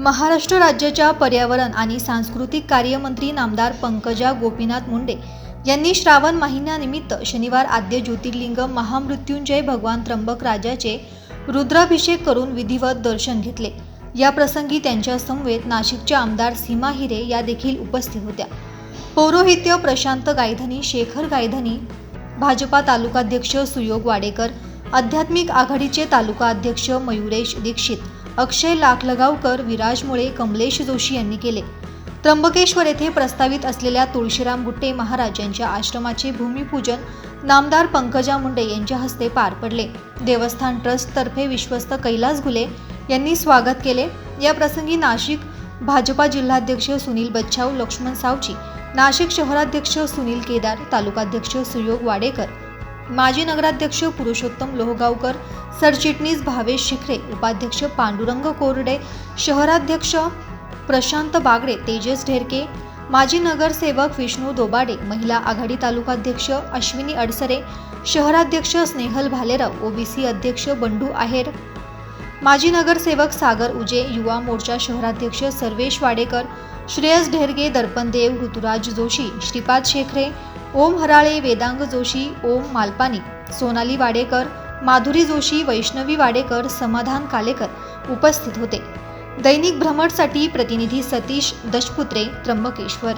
महाराष्ट्र राज्याच्या पर्यावरण आणि सांस्कृतिक कार्यमंत्री नामदार पंकजा गोपीनाथ मुंडे यांनी श्रावण महिन्यानिमित्त शनिवार आद्य ज्योतिर्लिंग महामृत्युंजय भगवान त्र्यंबक राजाचे रुद्राभिषेक करून विधिवत दर्शन घेतले. या प्रसंगी त्यांच्या समवेत नाशिकच्या आमदार सीमा हिरे या देखील उपस्थित होत्या. पौरोहित्य प्रशांत गायधनी शेखर गायधनी भाजपा तालुकाध्यक्ष सुयोग वाडेकर आध्यात्मिक आघाडीचे तालुका अध्यक्ष मयुरेश दीक्षित अक्षय लाखलगावकर विराज मुळे कमलेश जोशी यांनी केले. त्र्यंबकेश्वर येथे प्रस्तावित असलेल्या तुळशीराम गुट्टे महाराज यांच्या आश्रमाचे भूमिपूजन नामदार पंकजा मुंडे यांच्या हस्ते पार पडले. देवस्थान ट्रस्टतर्फे विश्वस्त कैलास घुले यांनी स्वागत केले. या प्रसंगी नाशिक भाजपा जिल्हाध्यक्ष सुनील बच्छाव लक्ष्मण सावची नाशिक शहराध्यक्ष सुनील केदार तालुकाध्यक्ष सुयोग वाडेकर माजी नगराध्यक्ष पुरुषोत्तम लोहगावकर सरचिटणीस भावेश शिखरे उपाध्यक्ष पांडुरंग कोरडे शहराध्यक्ष प्रशांत बागडे तेजस ढेरके माजी नगरसेवक विष्णू दोबाडे महिला आघाडी तालुकाध्यक्ष अश्विनी अडसरे शहराध्यक्ष स्नेहल भालेराव ओबीसी अध्यक्ष बंडू आहेर माजी नगरसेवक सागर उजे युवा मोर्चा शहराध्यक्ष सर्वेश वाडेकर श्रेयस ढेरगे दर्पणदेव ऋतुराज जोशी श्रीपाद शेखरे ओम हराळे वेदांग जोशी ओम मालपानी सोनाली वाडेकर माधुरी जोशी वैष्णवी वाडेकर समाधान कालेकर उपस्थित होते. दैनिक भ्रमटसाठी प्रतिनिधी सतीश दशपुत्रे त्र्यंबकेश्वर.